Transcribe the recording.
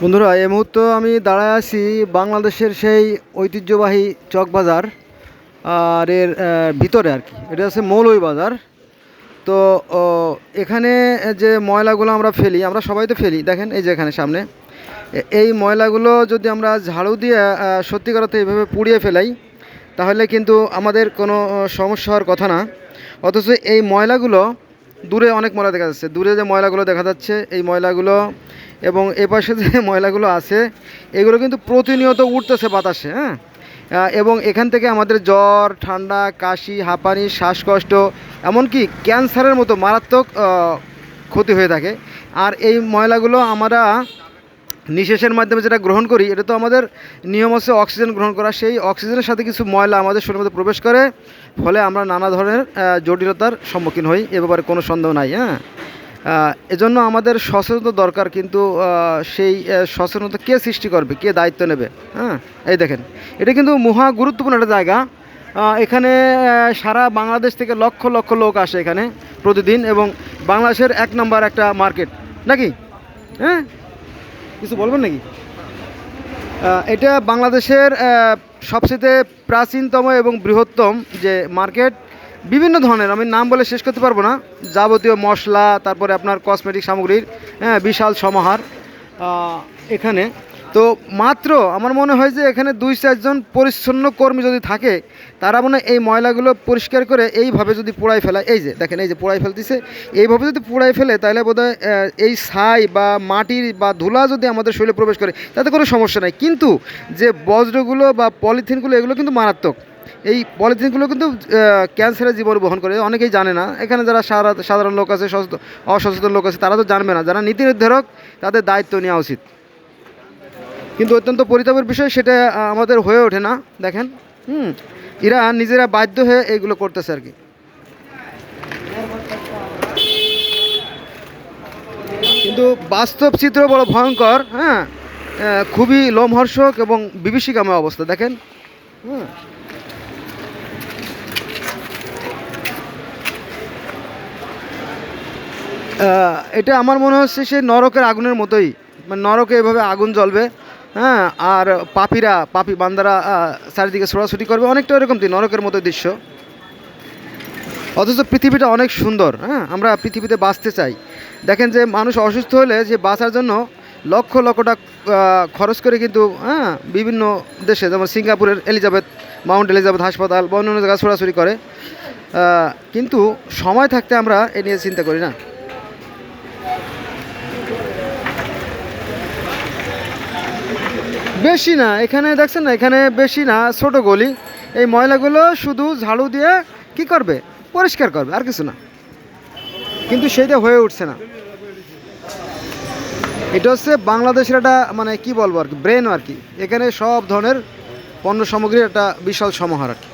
বন্ধুরা এই মুহূর্তে আমি দাঁড়ায় আছি বাংলাদেশের সেই ঐতিহ্যবাহী চকবাজার আর এর ভিতরে আর কি। এটা হচ্ছে মৌলই বাজার। তো এখানে যে ময়লাগুলো আমরা ফেলি আমরা সবাই তো ফেলি দেখেন এই যে এখানে সামনে। এই ময়লাগুলো যদি আমরা ঝাড়ু দিয়ে আহ, সত্যিকার অর্থে এইভাবে পুড়িয়ে ফেলাই তাহলে কিন্তু আমাদের কোনো সমস্যা হওয়ার কথা না। অথচ এই ময়লাগুলো দূরে অনেক ময়লা দেখা যাচ্ছে। দূরে যে ময়লাগুলো দেখা যাচ্ছে, এই ময়লাগুলো এবং এপাশে পাশে যে ময়লাগুলো আছে, এগুলো কিন্তু প্রতিনিয়ত উঠতেছে বাতাসে হ্যাঁ? এবং এখান থেকে আমাদের জ্বর, ঠান্ডা, কাশি, হাঁপানি, শ্বাসকষ্ট, এমনকি ক্যান্সারের মতো মারাত্মক ক্ষতি হয়ে থাকে। আর এই ময়লাগুলো আমরা নিঃশ্বাসের মাধ্যমে যেটা গ্রহণ করি, এটা তো আমাদের নিয়ম হচ্ছে অক্সিজেন গ্রহণ করা। সেই অক্সিজেনের সাথে কিছু ময়লা আমাদের শরীরের মধ্যে প্রবেশ করে, ফলে আমরা নানা ধরনের জটিলতার সম্মুখীন হই, এ ব্যাপারে কোনো সন্দেহ নাই হ্যাঁ? এজন্য আমাদের সচেতনতা দরকার, কিন্তু সেই সচেতনতা কে সৃষ্টি করবে, কে দায়িত্ব নেবে হ্যাঁ? এই দেখেন, এটা কিন্তু মহা গুরুত্বপূর্ণ একটা জায়গা। এখানে সারা বাংলাদেশ থেকে লক্ষ লক্ষ লোক আসে এখানে প্রতিদিন, এবং বাংলাদেশের এক নম্বর একটা মার্কেট, নাকি? হ্যাঁ? কিছু বলবেন নাকি? এটা বাংলাদেশের সবচেয়ে প্রাচীনতম এবং বৃহত্তম যে মার্কেট, বিভিন্ন ধরনের, আমি নাম বলে শেষ করতে পারব না, যাবতীয় মশলা, তারপরে আপনার কসমেটিক সামগ্রীর হ্যাঁ বিশাল সমাহার এখানে তো মাত্র আমার মনে হয় যে এখানে দুই চারজন পরিচ্ছন্ন কর্মী যদি থাকে, তারা মনে এই ময়লাগুলো পরিষ্কার করে এইভাবে যদি পোড়াই ফেলায় এই যে, দেখেন, এই যে পোড়াই ফেলতেছে। এইভাবে যদি পোড়াই ফেলে, তাহলে বোধহয় এই ছাই বা মাটির বা ধুলা যদি আমাদের শরীরে প্রবেশ করে, তাতে কোনো সমস্যা নাই। কিন্তু যে বজ্রগুলো বা পলিথিনগুলো, এগুলো কিন্তু মারাত্মক। এই পলিথিনগুলো কিন্তু ক্যান্সারের জীবন বহন করে। অনেকেই জানে না। এখানে যারা সাধারণ লোক আছে, সচেতন, অসচেতন লোক আছে, তারা তো জানবে না। যারা নীতি নির্ধারক, তাদের দায়িত্ব নেওয়া উচিত। কিন্তু অত্যন্ত পরিতাপের বিষয় সেটা আমাদের হয়ে ওঠে না দেখেন। হুম। এরা নিজেরা বাধ্য হয়ে এগুলো করতেছে আর কি। কিন্তু বাস্তব চিত্র বড় ভয়ঙ্কর হ্যাঁ? খুবই লোমহর্ষক এবং বিভীষিকাময় অবস্থা দেখেন। হ্যাঁ এটা আমার মনে হচ্ছে সে নরকের আগুনের মতোই মানে নরকে এভাবে আগুন জ্বলবে। হ্যাঁ আর পাপিরা, পাপি বান্দারা চারিদিকে ছোড়াছুটি করবে। অনেকটা এরকম কি নরকের মতো দৃশ্য। অথচ পৃথিবীটা অনেক সুন্দর হ্যাঁ আমরা পৃথিবীতে বাঁচতে চাই। দেখেন যে মানুষ অসুস্থ হলে যে বাঁচার জন্য লক্ষ লক্ষ টাকা খরচ করে কিন্তু হ্যাঁ বিভিন্ন দেশে, যেমন সিঙ্গাপুরের এলিজাবেথ, মাউন্ট এলিজাবেথ হাসপাতাল বা অন্যান্য জায়গায় ছোড়াছুরি করে। কিন্তু সময় থাকতে আমরা এ নিয়ে চিন্তা করি না। বেশি না, এখানে দেখছেন না, এখানে বেশি না, ছোট গলি। এই ময়লাগুলো শুধু ঝাড়ু দিয়ে কি করবে? পরিষ্কার করবে, আর কিছু না। কিন্তু সেইটা হয়ে উঠছে না। এটা হচ্ছে বাংলাদেশের একটা মানে কি বলব আর কি ব্রেন আর কি। এখানে সব ধরনের পণ্য সামগ্রীর একটা বিশাল সমাহার আর কি।